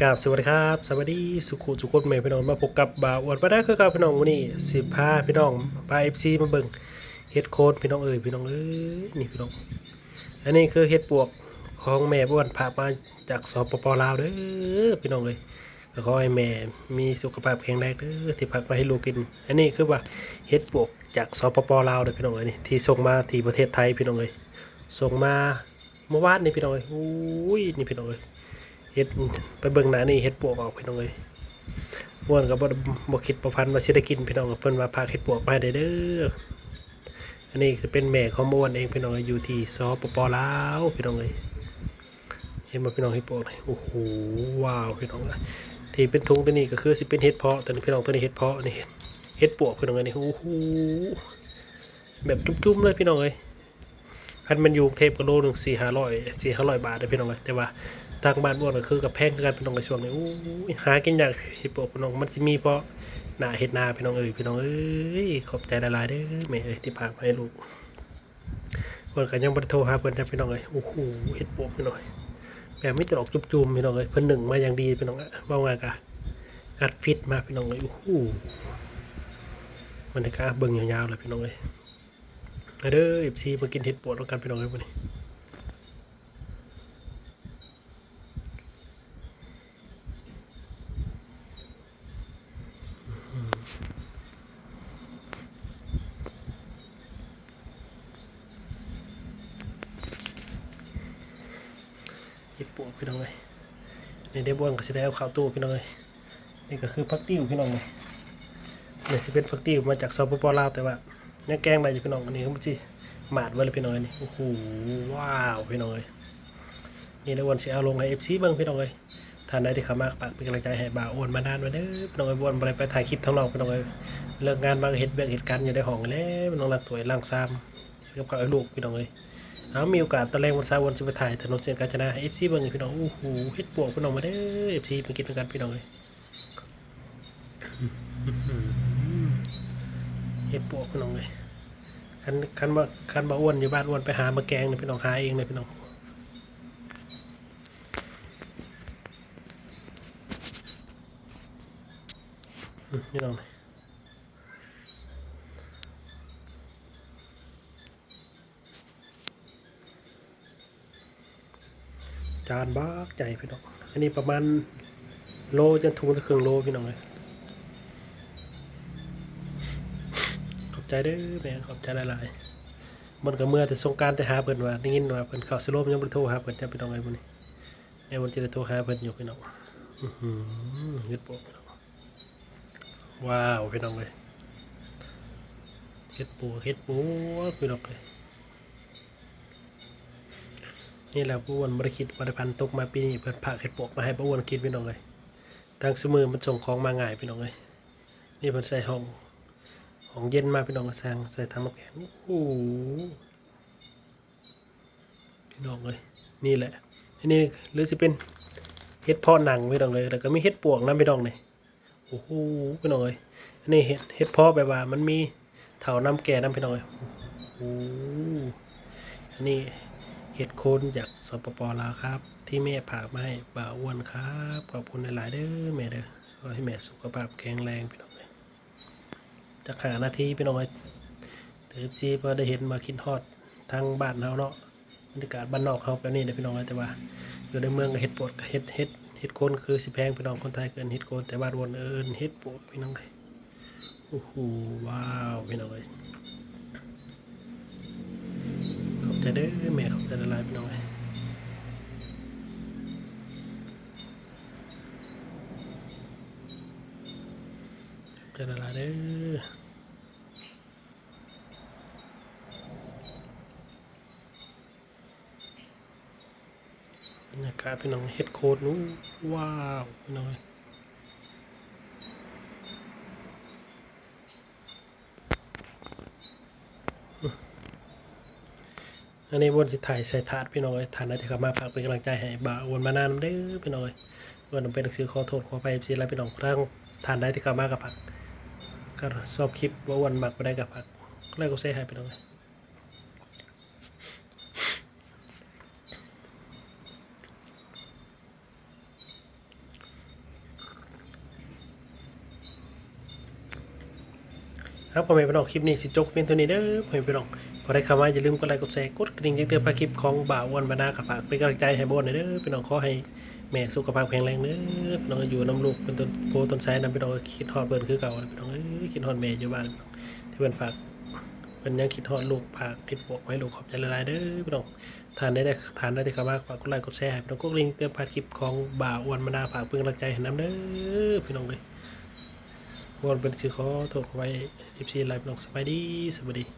กราบสวัสดีครับ สวัสดีสุขุสุขคนใหม่พี่น้องมาพบกับบาวอวดมาได้คือกับพี่น้องวันนี้สิบห้าพี่น้องปลาเอฟซีมาเบิ่งเฮ็ดโคนพี่น้องเอ้ยพี่น้องเอ้ยนี่พี่น้อง อันนี้คือเฮ็ดปวกของแม่บ้วนพามาจากสปปลาวเด้อพี่น้องเอ้ยก็ขอให้แม่มีสุขภาพแข็งแรงเด้อที่พักมาให้ลูกกิน อันนี้คือว่าเฮ็ดปวกจากสปปลาวเด้อพี่น้องเอ้ยนี่ที่ส่งมาที่ประเทศไทยพี่น้องเอ้ยส่งมาเมื่อวานนี่พี่น้องเอ้ยอุ้ยนี่พี่น้องเอ้ย เฮ็ดไปเบิ่งหน้านี่เฮ็ดปวกออกพี่น้องเอ้ยม่วนก็บ่บ่คิดประพันธ์ว่าสิได้กินพี่น้องเพิ่นว่าพาเฮ็ดปวกมาได้เด้ออันนี้จะเป็นแม่ของม่วนเองพี่น้องเอ้ยอยู่ที่สปปลาวพี่น้องเอ้ยเห็นบ่พี่น้องเฮ็ดปวกนี่โอ้โหว้าวพี่น้องเอ้ยที่เป็นถุงตัวนี้ก็คือสิเป็นเฮ็ดเพาะแต่นี่พี่น้องตัวนี้เฮ็ดเพาะนี่เฮ็ดปวกพี่น้องเอ้ยนี่โอ้โหแบบจุ่มๆเลยพี่น้องเอ้ยคันมันอยู่เทพก็โลหนึ่ง4-500 4-500บาทเด้อพี่น้องเอ้ยแต่ว่า ทางบ้านบ่อนก็คือกับแพงคือกันพี่น้องในช่วงนี้อู้หากินอยากเห็ดปวกพี่น้องมันสิมีเพราะหน้าเห็ดนาพี่น้องเอ้ยพี่น้องเอ้ยขอบใจหลายๆเด้อแม่เอ้ยที่พามาให้ลูกเพิ่นก็ยังบ่ได้โทรหาเพิ่นนะพี่น้องเอ้ยโอ้โหเห็ดปวกพี่น้องแบบไม่ตลกจุ่มๆพี่น้องเอ้ยเพิ่นหนึ่งมาอย่างดีพี่น้องอะว่าไงกะอัดฟิตมาพี่น้องเอ้ยโอ้โหบรรยากาศเบิ่งยาวๆเลยพี่น้องเอ้ยเด้อ FC มากินเห็ดปวกแล้วกันพี่น้องเอ้ยวันนี้ เห็ดปวก พี่น้องเลยในเดบวนก็สิได้เอาข้าวตู้พี่น้องเลยนี่ก็คือพักติ้วพี่น้องเลยเนี่ยสิเป็นพักติ้วมาจากสปปลาวแต่ว่ายังแกงอะได้อยู่พี่น้องอันนี้ก็มันสิหมาดไว้เลยพี่น้องเลยนี่โอ้โหว้าวพี่น้องเลยนี่เดบวนสิเอาลงให้เอฟซีเบิ่งพี่น้องเลยท่านใดที่เข้ามาฝากเป็นกำลังใจให้บ่าวอ้วนมานานมาเด้อพี่น้องเลยบวนได้ไปถ่ายคลิปทั้งนอกพี่น้องเลยเลิกงานมาเฮ็ดเบียกเฮ็ดการอยู่ในห้องแล้วพี่น้องล้างถ้วยล้างซ้ำกับข้าวให้ลูกพี่น้องเลย เอามีโอกาสตอนแรกวันเสาร์วันจะไปถ่ายถนนเส้นกาญจนาเอฟซีเบิ่งให้พี่น้องโอ้โหเฮ็ดปวกพี่น้องมาเด้อเอฟซีมากินด้วยกันพี่น้องเลยเฮ็ดปวกพี่น้องเลยคันคันว่าคันบ่อ้วนอยู่บ้านอ้วนไปหามาแกงเนี่ยพี่น้องหาเองเลยพี่น้องพี่น้องเลย จานบ้าใจพี่น้อง อันนี้ประมาณโลจนถุงละเครึ่งโลพี่น้องเลยขอบใจเด้อแม่ขอบใจหลายๆมันก็เมื่อแต่สงการแต่หาเพิ่นว่าได้ยินว่าเพิ่นเข้าสโลมยังบ่ได้โทรหาเพิ่นจะพี่น้องไอ้บ่นี่แม่วันจะได้โทรหาเพิ่นอยู่พี่น้องอื้อหือเฮ็ดโปกพี่ว้าวพี่น้องเลยเฮ็ดปูเฮ็ดปูพี่น้องเลย นี่แหละป้วนบริคิดบริพันธ์ตกมาปีนี้เพิ่นผักเห็ดปวกมาให้ป้วนกินพี่น้องเลยทางสมือมันส่งของมาง่ายพี่น้องเลยนี่เพิ่นใส่ห้องห้องเย็นมาพี่น้องก็สั่งใส่ถังน้ำแข็งโอ้โหพี่น้องเลยนี่แหละอันนี้หรือสิเป็นเห็ดพาะหนังพี่น้องเลยแล้วก็มีเห็ดปวกนะพี่น้องเลยโอ้โหพี่น้องเลยอันนี้เห็ดเห็ดพาะแบบว่ามันมีเถาน้ำแก่น้ำพี่น้องเลยโอ้โหอันนี้ เห็ดโคนจากสปปลาวครับ ที่แม่ผ่ากมาให้บ่าวอ้วนครับขอบคุณหลายๆเด้อแม่เด้อขอให้แม่สุขภาพแข็งแรงพี่น้องเลยจะหาหน้าที่พี่น้องเลยเติบซีพอได้เห็นมาคิดฮอดทางบ้านเราเนาะบรรยากาศบ้านนอกเขาแบบนี้นะพี่น้องเลยแต่ว่า อยู่ในเมืองก็เห็ดปวดกับเห็ดเห็ดเห็ดโคนคือสิแพงพี่น้องคนไทยเกินเห็ดโคนแต่บ้านวนเอินเห็ดปวดพี่น้องเลยโอ้โหว้าวพี่น้องเลย ขอบ ใจเด้อแม่ขอบใจละลายพี่น้อยขอบใจละลายเด้อบรรยากาศพี่น้องเฮ็ดโคตรนู้ว้าวพี่น้อง อันนี้วนสิถ่ายใส่ถาดพี่น้องเอ้ยถาดนะที่ขับมาฝากเป็นกำลังใจให้บ่าววนมานานเด้อพี่น้องเอ้ยวนเป็นหนังสือขอโทษขอไปสิแล้วพี่น้องร่างถานได้ที่ขับมากับพักก็ชอบคลิปว่าวันมักไปได้กับพักแล้ก็เสียหายพี่น้องเอ้ยครับพ่อแม่พี่น้องคลิปนี้สิจกเป็นตัวนี้เด้อพ่อแม่พี่น้อง พอได้คำว่าอย่าลืมกดไลค์กดแชร์กดกระดิ่งแจ้งเตือนภาคลิปของบ่าวอ้วันบรรดากับฝากเป็นกำลังใจให้โบนหน่อยเด้อพี่น้องขอให้แม่สุขภาพแข็งแรงเด้อพี่น้องอยู่น้ำลูกเป็นต้นโพต้นไทรนำพี่น้องคิดฮอดเบิ่นคือเก่าพี่น้องเอ้ยคิดฮอดแม่อยู่บ้านที่เพิ่นฝากเพิ่นยังคิดฮอดลูกฝากติดบอกไว้ลูกขอบใจหลายเด้อพี่น้องทานได้ได้ทานได้ที่คำว่าฝากกดไลค์กดแชร์ให้พี่น้องกดกระดิ่งเตือนภาคลิปของบ่าวอ้วันบรรดาฝากเป็นกำลังใจให้น้ำเด้อพี่น้องเอ้ยวอนเป็นสิขอโทษไว้ FC ไลฟ์น้องสบายดีสวัสดี